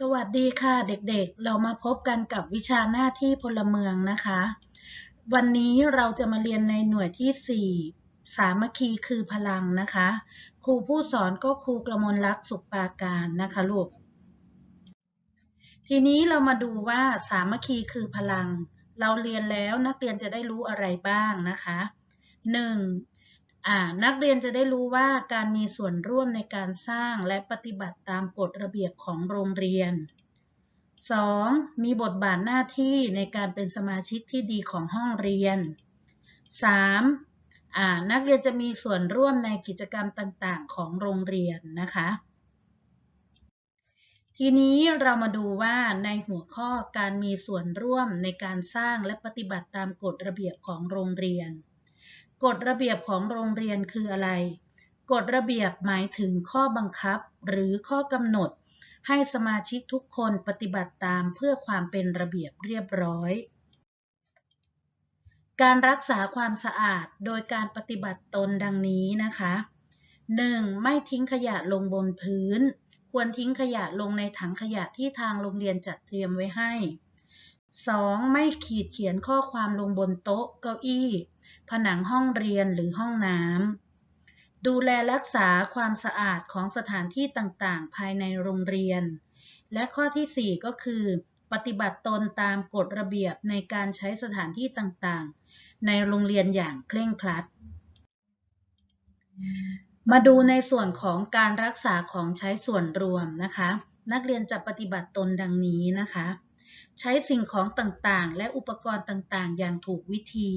สวัสดีค่ะเด็กๆ เรามาพบกันกับวิชาหน้าที่พลเมืองนะคะ วันนี้เราจะมาเรียนในหน่วยที่ 4 สามัคคีคือพลังนะคะ ครูผู้สอนก็ครูกระมวลลักษณ์สุขปราการนะคะลูก ทีนี้เรามาดูว่าสามัคคีคือพลัง เราเรียนแล้วนักเรียนจะได้รู้อะไรบ้างนะคะ 1. นักเรียนจะได้รู้ว่าการมีส่วนร่วมในการสร้างและปฏิบัติตามกฎระเบียบของโรงเรียน 2. มีบทบาทหน้าที่ในการเป็นสมาชิกที่ดีของห้องเรียน 3. นักเรียนจะมีส่วนร่วมในกิจกรรมต่างๆ ของโรงเรียนนะคะ ทีนี้เรามาดูว่าในหัวข้อการมีส่วนร่วมในการสร้างและปฏิบัติตามกฎระเบียบของโรงเรียน กฎระเบียบของโรงเรียนคืออะไร กฎระเบียบหมายถึงข้อบังคับหรือข้อกำหนด ให้สมาชิกทุกคนปฏิบัติตามเพื่อความเป็นระเบียบเรียบร้อย การรักษาความสะอาดโดยการปฏิบัติตนดังนี้นะคะ 1. ไม่ทิ้งขยะลงบนพื้น ควรทิ้งขยะลงในถังขยะที่ทางโรงเรียนจัดเตรียมไว้ให้ 2. ไม่ขีดเขียนข้อความลงบนโต๊ะ เก้าอี้ ผนังห้องเรียนหรือห้องน้ำ ดูแลรักษาความสะอาดของสถานที่ต่างๆ ภายในโรงเรียน และข้อที่ 4 ก็คือ ปฏิบัติตนตามกฎระเบียบในการใช้สถานที่ต่างๆ ในโรงเรียนอย่างเคร่งครัด มาดูในส่วนของการรักษาของใช้ส่วนรวมนะคะ นักเรียนจะปฏิบัติตนดังนี้นะคะ ใช้สิ่งของต่างๆ และอุปกรณ์ต่างๆ อย่างถูกวิธี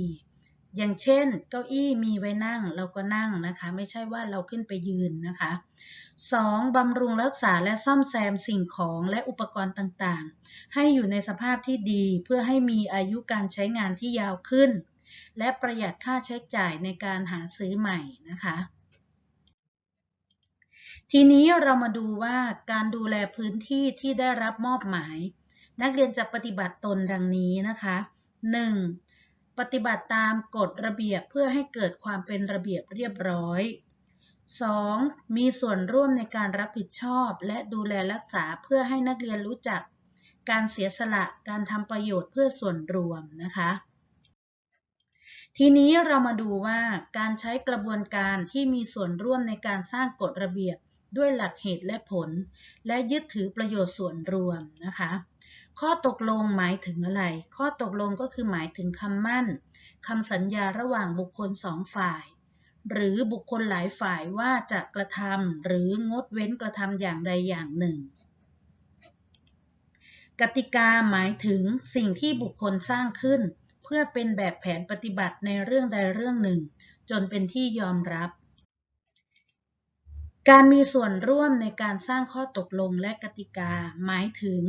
อย่างเช่น เก้าอี้มีไว้นั่งเราก็นั่งนะคะ ไม่ใช่ว่าเราขึ้นไปยืนนะคะ 2. บำรุงรักษาและซ่อมแซมสิ่งของและอุปกรณ์ต่างๆ ให้อยู่ในสภาพที่ดีเพื่อให้มีอายุการใช้งานที่ยาวขึ้น และประหยัดค่าใช้จ่ายในการหาซื้อใหม่นะคะทีนี้เรามาดูว่าการดูแลพื้นที่ที่ได้รับมอบหมาย นักเรียนจะปฏิบัติตนดังนี้นะคะ 1. ปฏิบัติตามกฎระเบียบเพื่อให้เกิดความเป็นระเบียบเรียบร้อย 2. มีส่วนร่วมในการรับผิดชอบ และดูแลรักษาเพื่อให้นักเรียนรู้จัก การเสียสละการทำประโยชน์เพื่อส่วนรวมนะคะ ทีนี้เรามาดูว่าการใช้กระบวนการที่มีส่วนร่วมในการสร้างกฎระเบียบด้วยหลักเหตุและผล และยึดถือประโยชน์ส่วนรวมนะคะ ข้อตกลงหมายถึงอะไร ข้อตกลงก็คือหมายถึงคำมั่นคำสัญญาระหว่างบุคคลสองฝ่าย หรือบุคคลหลายฝ่ายว่าจะกระทำหรืองดเว้นกระทำอย่างใดอย่างหนึ่ง กติกาหมายถึงสิ่งที่บุคคลสร้างขึ้น เพื่อเป็นแบบแผนปฏิบัติในเรื่องใดเรื่องหนึ่ง จนเป็นที่ยอมรับ การมีส่วนร่วมในการสร้างข้อตกลงและกติกาหมายถึง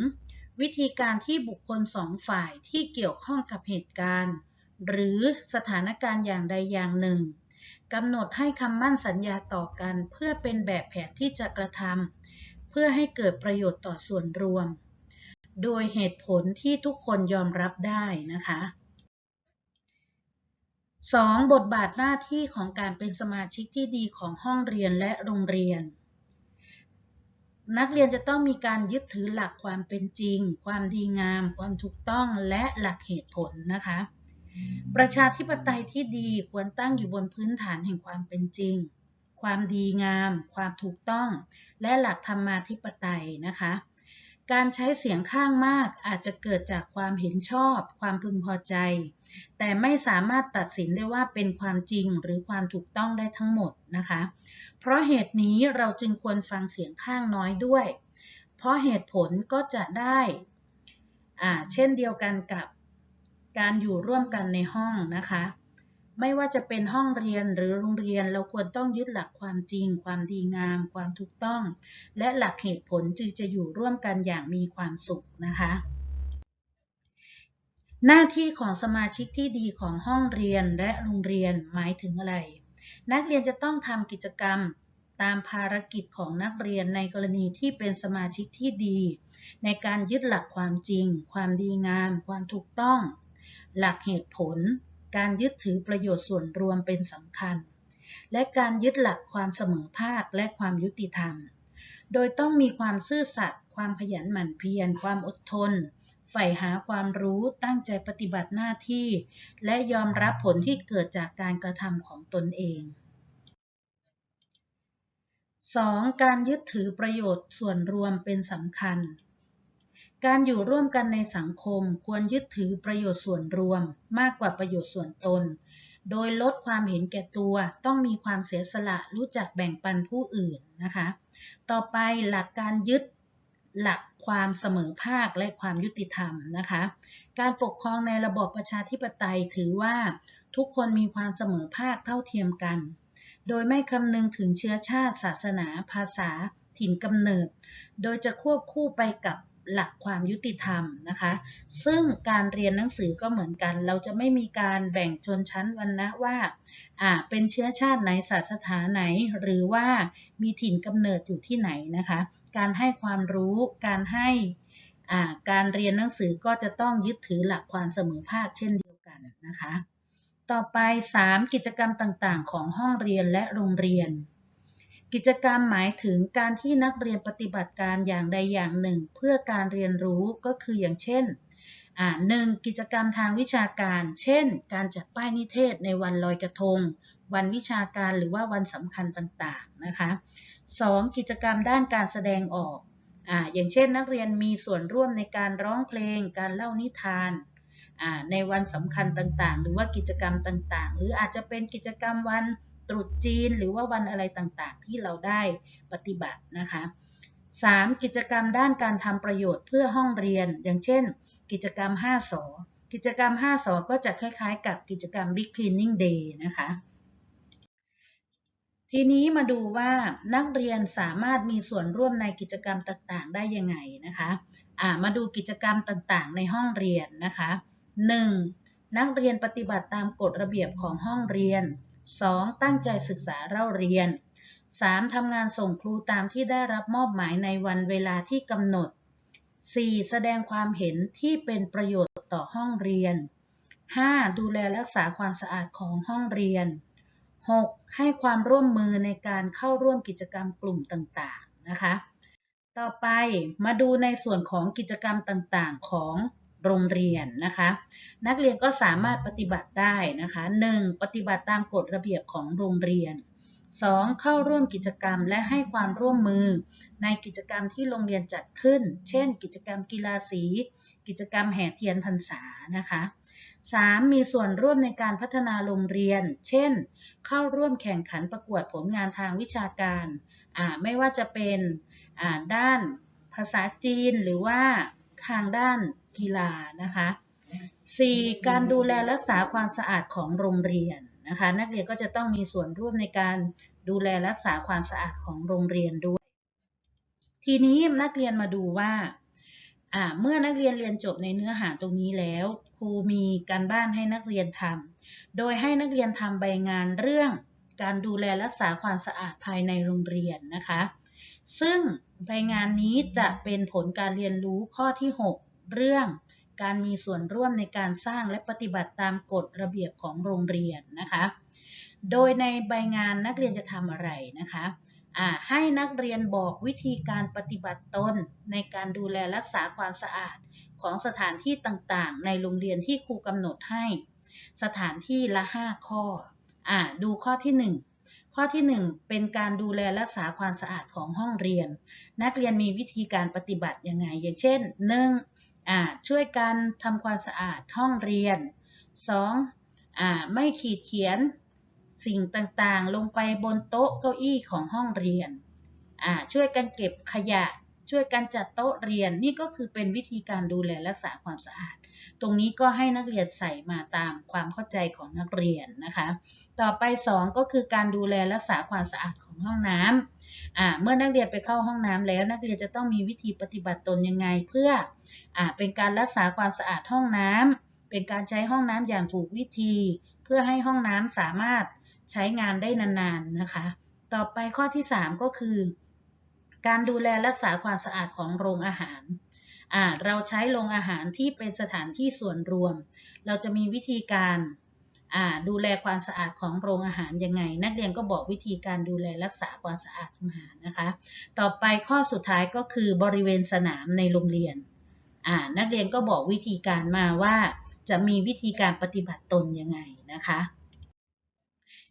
วิธีการที่บุคคลสองฝ่ายที่เกี่ยวข้องกับเหตุการณ์ หรือสถานการณ์อย่างใดอย่างหนึ่งกำหนดให้คำมั่นสัญญาต่อกันเพื่อเป็นแบบแผนที่จะกระทำเพื่อให้เกิดประโยชน์ต่อส่วนรวม โดยเหตุผลที่ทุกคนยอมรับได้นะคะ 2. บทบาทหน้าที่ของการเป็นสมาชิกที่ดีของห้องเรียนและโรงเรียน นักเรียนจะต้องมีการยึดถือหลักความเป็นจริง ความดีงาม ความถูกต้องและหลักเหตุผลนะคะ ประชาธิปไตยที่ดีควรตั้งอยู่บนพื้นฐานแห่งความเป็นจริง ความดีงาม ความถูกต้อง และหลักธรรมาธิปไตยนะคะ การใช้เสียงข้างมากอาจจะเกิดจากความเห็นชอบ ความพึงพอใจ แต่ไม่สามารถตัดสินได้ว่าเป็นความจริงหรือความถูกต้องได้ทั้งหมดนะคะ เพราะเหตุนี้เราจึงควรฟังเสียงข้างน้อยด้วย เพราะเหตุผลก็จะได้เช่นเดียวกันกับการอยู่ร่วมกันในห้องนะคะ ไม่ว่าจะเป็นห้องเรียนหรือโรงเรียนเราควรต้องยึดหลักความจริง ความดีงาม ความถูกต้อง และหลักเหตุผลจึงจะอยู่ร่วมกันอย่างมีความสุขนะคะหน้าที่ของสมาชิกที่ดีของห้องเรียนและโรงเรียนหมายถึงอะไร นักเรียนจะต้องทำกิจกรรมตามภารกิจของนักเรียนในกรณีที่เป็นสมาชิกที่ดี ในการยึดหลักความจริง ความดีงาม ความถูกต้อง หลักเหตุผล การยึดถือประโยชน์ส่วนรวมเป็นสำคัญ และการยึดหลักความเสมอภาคและความยุติธรรม โดยต้องมีความซื่อสัตย์ความขยันหมั่นเพียร ความอดทนใฝ่หาความรู้ตั้งใจปฏิบัติหน้าที่ และยอมรับผลที่เกิดจากการกระทำของตนเอง 2. การยึดถือประโยชน์ส่วนรวมเป็นสำคัญ การอยู่ร่วมกันในสังคมควรยึดถือประโยชน์ส่วนรวมมากกว่าประโยชน์ส่วนตน โดยลดความเห็นแก่ตัวต้องมีความเสียสละรู้จักแบ่งปันผู้อื่นนะคะ ต่อไปหลักการยึดหลักความเสมอภาคและความยุติธรรมนะคะ การปกครองในระบอบประชาธิปไตยถือว่าทุกคนมีความเสมอภาคเท่าเทียมกัน โดยไม่คำนึงถึงเชื้อชาติ ศาสนา ภาษา ถิ่นกำเนิด โดยจะควบคู่ไปกับ หลักความยุติธรรมนะคะ ซึ่งการเรียนหนังสือก็เหมือนกัน เราจะไม่มีการแบ่งชนชั้นวรรณะว่าอ่า เป็นเชื้อชาติไหนศาสนาไหน หรือว่ามีถิ่นกำเนิดอยู่ที่ไหนนะคะ การให้ความรู้การให้อ่าการเรียนหนังสือก็จะต้องยึดถือหลักความเสมอภาคเช่นเดียวกันนะคะ ต่อไป 3 กิจกรรมต่างๆ ของห้องเรียนและโรงเรียน กิจกรรมหมายถึงการที่นักเรียนปฏิบัติการอย่างใดอย่างหนึ่ง เพื่อการเรียนรู้ก็คืออย่างเช่นหนึ่งกิจกรรมทางวิชาการ เช่น การจัดป้ายนิเทศในวันลอยกระทง วันวิชาการหรือว่าวันสำคัญต่างๆนะคะ 2. กิจกรรมด้านการแสดงออกออย่างเช่น นักเรียนมีส่วนร่วมในการร้องเพลง การเล่านิทาน ในวันสำคัญต่างๆ หรือว่ากิจกรรมต่างๆ หรืออาจจะเป็นกิจกรรมวัน ตรุษจีน หรือว่าวันอะไรต่างๆ ที่เราได้ปฏิบัตินะคะ 3. กิจกรรมด้านการทำประโยชน์เพื่อห้องเรียน อย่างเช่น กิจกรรม 5สอกิจกรรม 5สอก็จะคล้ายๆ กับกิจกรรม Big Cleaning Day นะคะ ทีนี้มาดูว่านักเรียนสามารถมีส่วนร่วมในกิจกรรมต่างๆ ได้ยังไงนะคะะมาดูกิจกรรมต่างๆ ในห้องเรียนนะคะ 1. นักเรียนปฏิบัติตามกฎระเบียบของห้องเรียน 2. ตั้งใจศึกษาเล่าเรียน 3. ทำงานส่งครูตามที่ได้รับมอบหมายในวันเวลาที่กำหนด 4. แสดงความเห็นที่เป็นประโยชน์ต่อห้องเรียน 5. ดูแลรักษาความสะอาดของห้องเรียน 6. ให้ความร่วมมือในการเข้าร่วมกิจกรรมกลุ่มต่างๆนะคะ ต่อไปมาดูในส่วนของกิจกรรมต่างๆของ โรงเรียนนะคะ นักเรียนก็สามารถปฏิบัติได้นะคะ 1. ปฏิบัติตามกฎระเบียบของโรงเรียน 2. เข้าร่วมกิจกรรมและให้ความร่วมมือ ในกิจกรรมที่โรงเรียนจัดขึ้น เช่น กิจกรรมกีฬาสี กิจกรรมแห่เทียนพรรษานะคะ 3. มีส่วนร่วมในการพัฒนาโรงเรียน เช่น เข้าร่วมแข่งขันประกวดผลงานทางวิชาการ ไม่ว่าจะเป็นด้านภาษาจีนหรือว่าทางด้าน กีฬานะคะ 4. การดูแลรักษาความสะอาดของโรงเรียนนะคะ นักเรียนก็จะต้องมีส่วนร่วมในการดูแลรักษาความสะอาดของโรงเรียนด้วย ทีนี้นักเรียนมาดูว่าเมื่อนักเรียนเรียนจบในเนื้อหาตรงนี้แล้ว ครูมีการบ้านให้นักเรียนทำโดยให้นักเรียนทำใบงานเรื่องการดูแลรักษาความสะอาดภายในโรงเรียนนะคะ ซึ่งใบงานนี้จะเป็นผลการเรียนรู้ข้อที่ 6 เรื่องการมีส่วนร่วมในการสร้างและปฏิบัติตามกฎระเบียบของโรงเรียนนะคะ โดยในใบงานนักเรียนจะทำอะไรนะคะให้นักเรียนบอกวิธีการปฏิบัติตนในการดูแลรักษาความสะอาดของสถานที่ต่างๆ ในโรงเรียนที่ครูกำหนดให้ สถานที่ละ 5 ข้ออดูข้อที่ 1 ข้อที่ 1 เป็นการดูแลรักษาความสะอาดของห้องเรียน นักเรียนมีวิธีการปฏิบัติยังไง อย่างเช่น 1. ช่วยกันทำความสะอาดห้องเรียน 2. ไม่ขีดเขียนสิ่งต่างๆ ลงไปบนโต๊ะเก้าอี้ของห้องเรียน ช่วยกันเก็บขยะ ช่วยกันจัดโต๊ะเรียน นี่ก็คือเป็นวิธีการดูแลรักษาความสะอาด ตรงนี้ก็ให้นักเรียนใส่มาตามความเข้าใจของนักเรียนนะคะ ต่อไป 2 ก็คือการดูแลรักษาความสะอาดของห้องน้ำเมื่อนักเรียนไปเข้าห้องน้ำแล้ว นักเรียนจะต้องมีวิธีปฏิบัติตนยังไงเพื่ออเป็นการรักษาความสะอาดห้องน้ำเป็นการใช้ห้องน้ำอย่างถูกวิธี เพื่อให้ห้องน้ำสามารถใช้งานได้นานๆนะคะ ต่อไปข้อที่ 3 ก็คือ การดูแลรักษาความสะอาดของโรงอาหาร เราใช้โรงอาหารที่เป็นสถานที่ส่วนรวม เราจะมีวิธีการอ่าดูแลความสะอาดของโรงอาหารยังไง นักเรียนก็บอกวิธีการดูแลรักษาความสะอาดของอาหารนะคะ ต่อไปข้อสุดท้ายก็คือบริเวณสนามในโรงเรียนอ่านักเรียนก็บอกวิธีการมาว่าจะมีวิธีการปฏิบัติตนยังไงนะคะ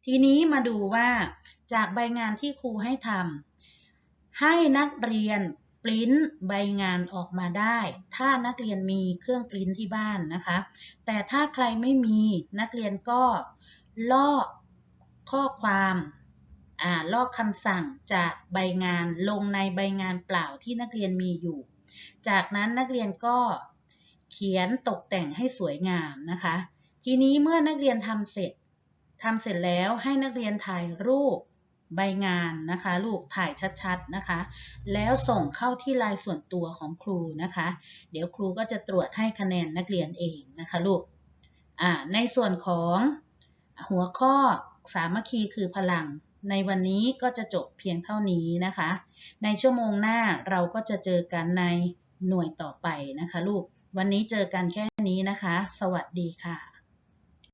ทีนี้มาดูว่าจากใบงานที่ครูให้ทำให้นักเรียน ริ้นใบงานออกมาได้ ถ้านักเรียนมีเครื่องปริ้นที่บ้านนะคะ แต่ถ้าใครไม่มีนักเรียนก็ลอกข้อความอ่าลอกคำสั่งจากใบงานลงในใบงานเปล่าที่นักเรียนมีอยู่ จากนั้นนักเรียนก็เขียนตกแต่งให้สวยงามนะคะ ทีนี้เมื่อนักเรียนทำเสร็จทำเสร็จแล้วให้นักเรียนถ่ายรูป ใบงานนะคะ ลูกถ่ายชัดๆนะคะ แล้วส่งเข้าที่ไลน์ส่วนตัวของครูนะคะ เดี๋ยวครูก็จะตรวจให้คะแนนนักเรียนเองนะคะลูกในส่วนของหัวข้อสามัคคีคือพลัง ในวันนี้ก็จะจบเพียงเท่านี้นะคะ ในชั่วโมงหน้าเราก็จะเจอกันในหน่วยต่อไปนะคะลูก วันนี้เจอกันแค่นี้นะคะ สวัสดีค่ะ